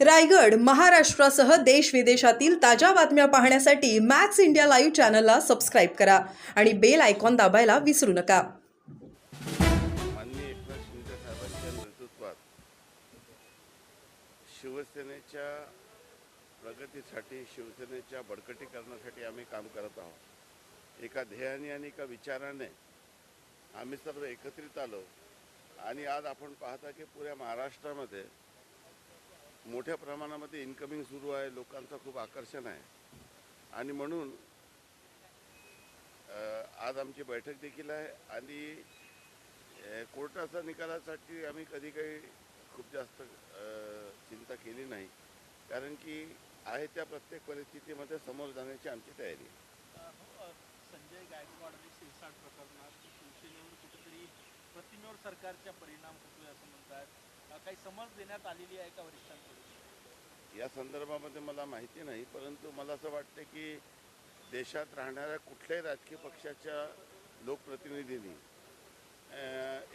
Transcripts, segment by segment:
रायगड महाराष्ट्रासह देश विदेशातील ताज्या बातम्या पाहण्यासाठी मॅक्स इंडिया लाईव्ह चॅनलला सबस्क्राईब करा आणि बेल आयकॉन दाबायला विसरू नका. माननीय एकनाथ शिंदे साहेबांच्या नेतृत्वात शिवसेनेच्या प्रगतीसाठी शिवसेनेच्या बळकटीकरणासाठी आम्ही काम करत आहोत. एका ध्येयाने आणि एका विचाराने आम्ही सर्व एकत्रित आलो आणि आज आपण पाहता की पुऱ्या महाराष्ट्रामध्ये मोठ्या प्रमाणामध्ये इन्कमिंग सुरू आहे लोकांचं खूप आकर्षण आहे. आणि म्हणून आज आमची बैठक देखील आहे आणि कोर्टाचा निकालासाठी आम्ही कधी काही खूप जास्त चिंता केली नाही. कारण की आहे त्या प्रत्येक परिस्थितीमध्ये समोर जाण्याची आमची तयारी आहे. हो, संजय गायकवाड आणि शिरसाट प्रकरणात शिवसेनेवर कुठेतरी प्रतिमेवर सरकारचा परिणाम होतोय असं म्हणतात काही समज देण्यात आलेली आहे का वरिष्ठांकडून? या संदर्भामध्ये मला माहिती नाही परंतु मला असं वाटतं की देशात राहणाऱ्या कुठल्याही राजकीय पक्षाच्या लोकप्रतिनिधींनी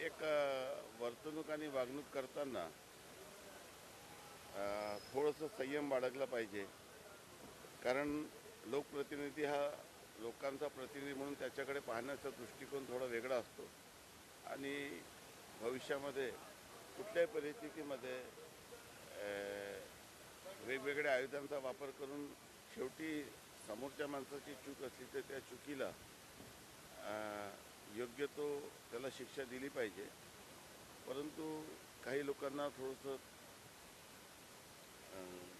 एक वर्तणूक आणि वागणूक करताना थोडंसं संयम बाळगला पाहिजे. कारण लोकप्रतिनिधी हा लोकांचा प्रतिनिधी म्हणून त्याच्याकडे पाहण्याचा दृष्टिकोन थोडा वेगळा असतो. आणि भविष्यामध्ये कुठल्याही परिस्थितीमध्ये वेगवेगळ्या आयुधांचा वापर करून शेवटी समोरच्या माणसाची चूक असली तर त्या चुकीला योग्य तो त्याला शिक्षा दिली पाहिजे. परंतु काही लोकांना थोडंसं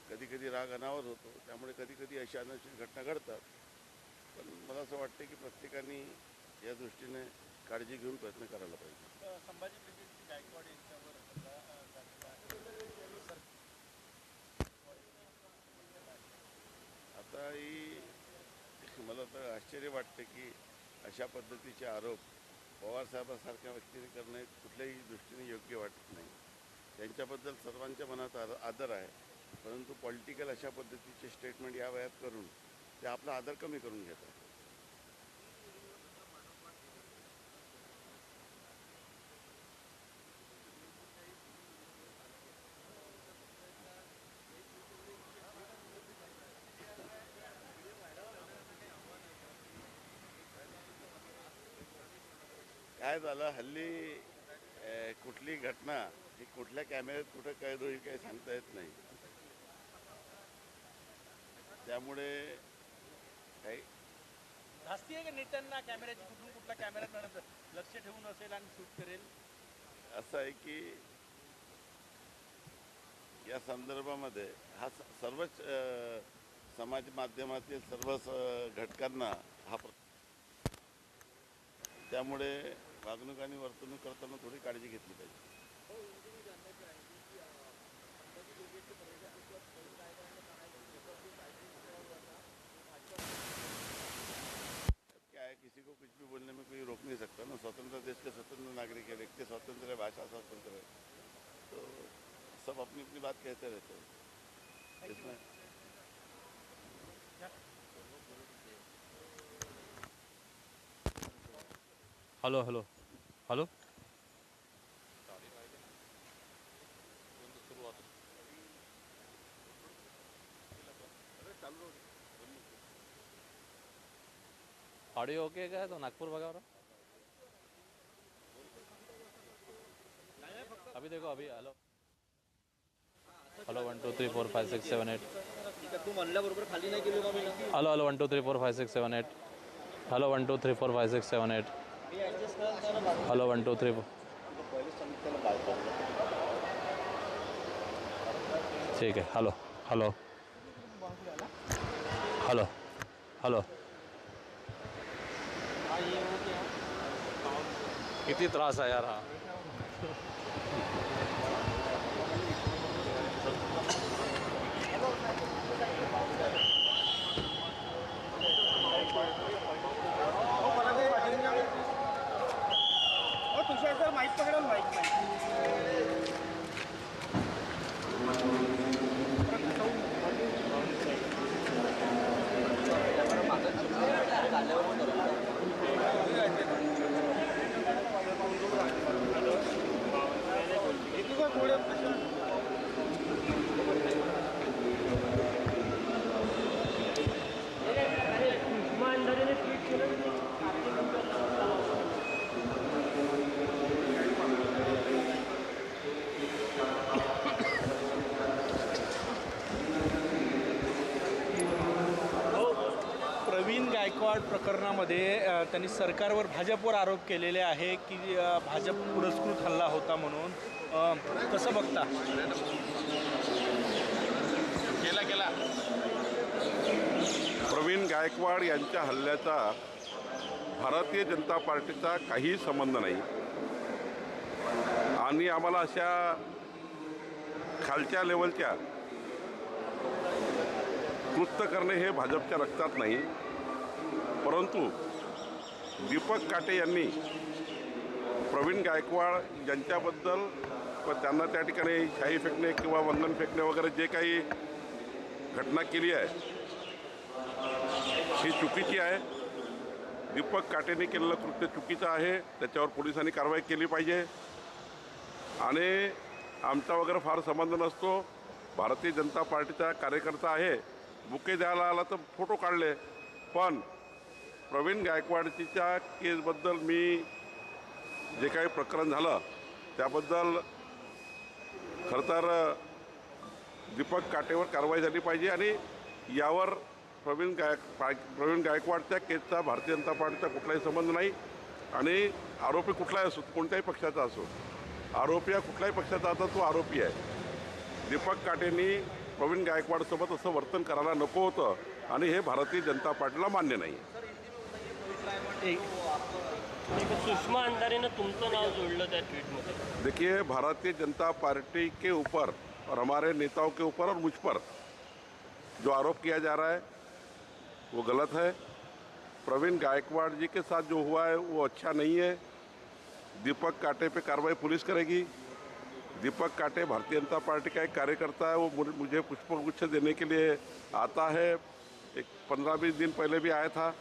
कधी कधी राग अनावर होतो. त्यामुळे कधी कधी अशा अनुचित घटना घडतात. पण मला असं वाटतं की प्रत्येकाने या दृष्टीने काळजी घेऊन प्रयत्न करायला पाहिजे. संभाजी गायकवाड यांच्यावर हल्ला, अ, झालेला आहे. सर- आता ही मला तर आश्चर्य वाटतं की अशा पद्धतीचे आरोप पवारसाहेबांसारख्या व्यक्तीने करणे कुठल्याही दृष्टीने योग्य वाटत नाही. त्यांच्याबद्दल सर्वांच्या मनात आर- आदर आहे. परंतु पॉलिटिकल अशा पद्धतीचे स्टेटमेंट या वयात करून ते आपला आदर कमी करून घेतात. काय झालं? हल्ली कुठली घटना ही कुठल्या कॅमेऱ्यात कुठं कैद होईल काही सांगता येत नाही. त्यामुळे काही धास्ती आहे का नेत्यांना कॅमेऱ्याची? कुठून कुठल्या कॅमेऱ्यात लक्ष ठेवून असेल आणि शूट करेल? असं आहे की या संदर्भामध्ये हा सर्वच समाज माध्यमातील सर्वच अ, घटकांना हा त्यामुळे वागणूक आणि वर्तणूक करताना थोडी काळजी घेतली पाहिजे. क्या है किसी को कुछ भी बोलने में कोई रोक नहीं सकता ना। स्वतंत्र देश के स्वतंत्र नागरिक है, व्यक्ति स्वतंत्र है, भाषा स्वतंत्र है। तो सब अपनी अपनी बात कहते रहते हैं। इसमें hello hello hello audio okay काय तो नागपूर बघा बरं अभी देखो, अभी hello hello one two three four five six seven eight hello hello one two three four five six seven eight hello one two three four five six seven eight hello one two three ठीक आहे. Hello hello hello hello किती त्रास आहे यार हा? गायकवाड प्रकरणामध्ये त्यांनी सरकारवर भाजपवर आरोप केलेले आहे की भाजप पुरस्कृत हल्ला होता म्हणून. कसं बघता? केला केला. प्रवीण गायकवाड यांच्या हल्ल्याचा भारतीय जनता पार्टीचा काहीही संबंध नाही. आणि आम्हाला अशा खालच्या लेवलच्या कृत्य करणे हे भाजपच्या रक्तात नाही. परंतु दीपक काटे यांनी प्रवीण गायकवाड यांच्याबद्दल व त्यांना त्या ठिकाणी शाई फेकणे किंवा वंदन फेकणे वगैरे जे काही घटना केली आहे ही चुकीची आहे. दीपक काटेने केलेलं कृत्य चुकीचं आहे त्याच्यावर पोलिसांनी कारवाई केली पाहिजे. आणि आमचा वगैरे फार संबंध नसतो. भारतीय जनता पार्टीचा कार्यकर्ता आहे. बुके द्यायला आला तर फोटो काढले. पण प्रवीण गायकवाडच्या केसबद्दल मी जे काही प्रकरण झालं त्याबद्दल खरं तर दीपक काटेवर कारवाई झाली पाहिजे आणि यावर प्रवीण गायक प्रवीण गायकवाडच्या केसचा भारतीय जनता पार्टीचा कुठलाही संबंध नाही आणि आरोपी कुठलाही असो कोणत्याही पक्षाचा असो आरोपी हा कुठल्याही पक्षाचा आता तो आरोपी आहे. दीपक काटेंनी प्रवीण गायकवाडसोबत असं वर्तन करायला नको होतं आणि हे भारतीय जनता पार्टीला मान्य नाही. सुषमा अंधारेनं तुमचं नाव जोडलं त्या ट्विटमध्ये देखिए भारतीय जनता पार्टी के ऊपर और हमारे नेताओं के ऊपर और मुझ पर जो आरोप किया जा रहा है वो गलत है। प्रवीण गायकवाड़ जी के साथ जो हुआ है वो अच्छा नहीं है। दीपक काटे पे कार्रवाई पुलिस करेगी। दीपक काटे भारतीय जनता पार्टी का एक कार्यकर्ता है वो मुझे- मुझे पुष्पगुच्छ देने के लिए आता है। एक पंद्रह बीस दिन पहले भी आया था।